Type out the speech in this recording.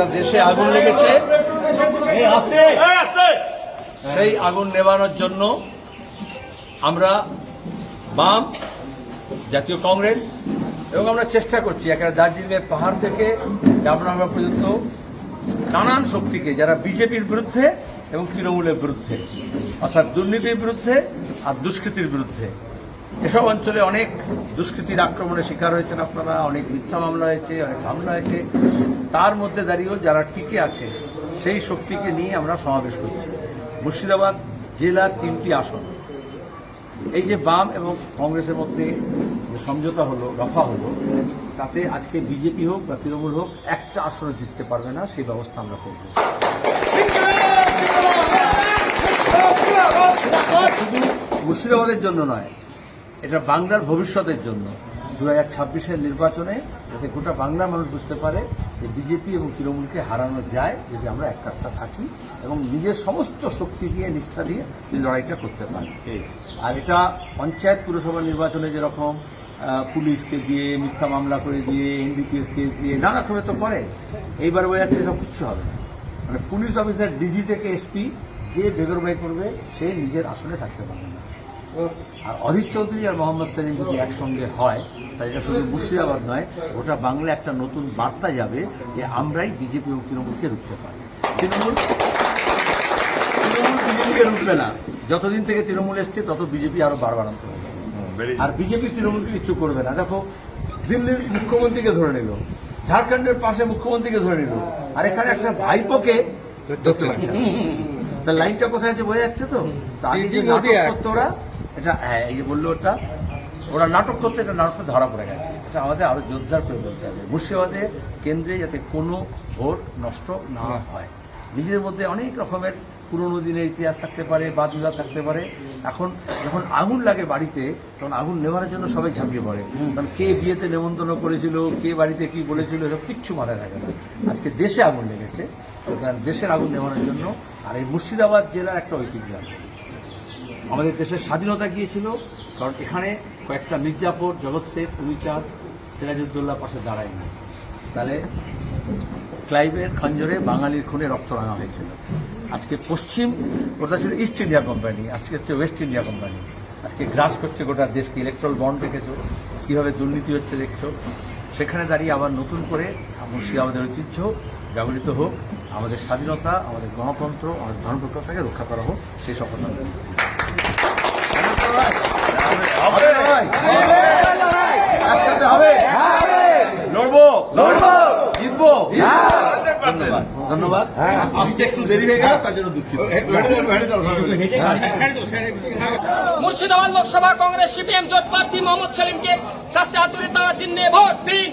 গোটা দেশে আগুন লেগেছে। সেই আগুন নেভানোর জন্য আমরা বাম জাতীয় কংগ্রেস এবং আমরা চেষ্টা করছি একেবারে দার্জিলিংয়ের পাহাড় থেকে ডাবনাগা পর্যন্ত নানান শক্তিকে যারা বিজেপির বিরুদ্ধে এবং তৃণমূলের বিরুদ্ধে অর্থাৎ দুর্নীতির বিরুদ্ধে আর দুষ্কৃতির বিরুদ্ধে। এসব অঞ্চলে অনেক দুষ্কৃতির আক্রমণের শিকার হয়েছেন আপনারা, অনেক মিথ্যা মামলা হয়েছে, অনেক হামলা হয়েছে। তার মধ্যে দাঁড়িয়েও যারা টিকে আছে, সেই শক্তিকে নিয়ে আমরা সমাবেশ করছি। মুর্শিদাবাদ জেলার তিনটি আসন। এই যে বাম এবং কংগ্রেসের মধ্যে যে সমঝোতা হলো, রফা হলো, তাতে আজকে বিজেপি হোক বা তৃণমূল হোক, একটা আসনে জিততে পারবে না, সেই ব্যবস্থা আমরা করব। শুধু মুর্শিদাবাদের জন্য নয় এটা বাংলার ভবিষ্যতের জন্য। দু হাজার ছাব্বিশের নির্বাচনে যাতে গোটা বাংলা মানুষ বুঝতে পারে যে বিজেপি এবং তৃণমূলকে হারানো যায় যদি আমরা এক কাটটা থাকি এবং নিজের সমস্ত শক্তি দিয়ে, নিষ্ঠা দিয়ে লড়াইটা করতে পারি। আর এটা পঞ্চায়েত পুরসভা নির্বাচনে যেরকম পুলিশকে দিয়ে, মিথ্যা মামলা করে দিয়ে এনডিপিএস কেস দিয়ে, নানা রকমের তো করে। এইবার বোঝা যাচ্ছে সব কিচ্ছু হবে না। মানে পুলিশ অফিসার, ডিজি থেকে এসপি, যে বেগরবাই করবে, সে নিজের আসনে থাকতে পারবে না। আর অধীর চৌধুরী আর মোহাম্মদ সেলিম যদি একসঙ্গে হয় তাহলে এটা শুধু মুর্শিদাবাদ নয় গোটা বাংলা একটা নতুন বার্তা যাবে যে আমরাই বিজেপি এবং তৃণমূলকে রুখতে পারি তৃণমূল? তৃণমূল বিজেপিকে রুখবে না। যতদিন থেকে তৃণমূল এসছে তত বিজেপি আরও বাড়বাড়ান্ত হবে আর বিজেপি তৃণমূলকে কিছু করবে না। দেখো দিল্লির মুখ্যমন্ত্রীকে ধরে নিল ঝাড়খণ্ডের পাশে মুখ্যমন্ত্রীকে ধরে নিল আর এখানে একটা ভাইপোকে ধরতে পারছে। তার লাইনটা কোথায় আছে বোঝা যাচ্ছে তো? তা আগে যে নাটক করতো ওরা এটা হ্যাঁ এই যে বলল ওটা ওরা নাটক করতে এটা নাটক ধরা পড়ে গেছে। এটা আমাদের আরও জোরদার করে বলতে হবে। মুর্শিদাবাদে কেন্দ্রে যাতে কোনো ভোট নষ্ট না হয়। নিজেদের মধ্যে অনেক রকমের পুরনো দিনের ইতিহাস থাকতে পারে বাদ বিবাদ থাকতে পারে। এখন যখন আগুন লাগে বাড়িতে তখন আগুন নেওয়ার জন্য সবাই ঝাঁপিয়ে পড়ে। কারণ কে বিয়েতে নেমন্তন্ন করেছিল কে বাড়িতে কি বলেছিল এসব কিচ্ছু মাথায় থাকে না। আজকে দেশে আগুন লেগেছে দেশের আগুন নেভানোর জন্য আর এই মুর্শিদাবাদ জেলার একটা ঐতিহ্য আছে। আমাদের দেশের স্বাধীনতা গিয়েছিল, কারণ এখানে কয়েকটা মির্জাফর জগৎ শেখ উমিচাঁদ সিরাজউদ্দৌল্লার পাশে দাঁড়ায় না তাহলে ক্লাইভের খঞ্জরে বাঙালির খুনে রক্ত রাঙা হয়েছিল। আজকে পশ্চিম ওটা ছিল ইস্ট ইন্ডিয়া কোম্পানি, আজকে হচ্ছে ওয়েস্ট ইন্ডিয়া কোম্পানি। আজকে গ্রাস করছে গোটা দেশকে ইলেকট্রাল বন্ড রেখেছো। কীভাবে দুর্নীতি হচ্ছে দেখছ। সেখানে দাঁড়িয়ে আবার নতুন করে মুর্শিদাবাদের ঐতিহ্য ব্যবহৃত হোক আমাদের স্বাধীনতা আমাদের গণতন্ত্র আমাদের ধর্মপ্রকাশকে রক্ষা করা হোক সেই? একসাথে হবে? লড়বো? লড়বো। জিতবো? ধন্যবাদ। ধন্যবাদ। আসতে একটু দেরি হয়ে গেল তার জন্য দুঃখিত। মুর্শিদাবাদ লোকসভা কংগ্রেস সিপিএম জোট প্রার্থী মোহাম্মদ সেলিমকে তাতে আতুরে তার চিহ্নে ভোট দিন।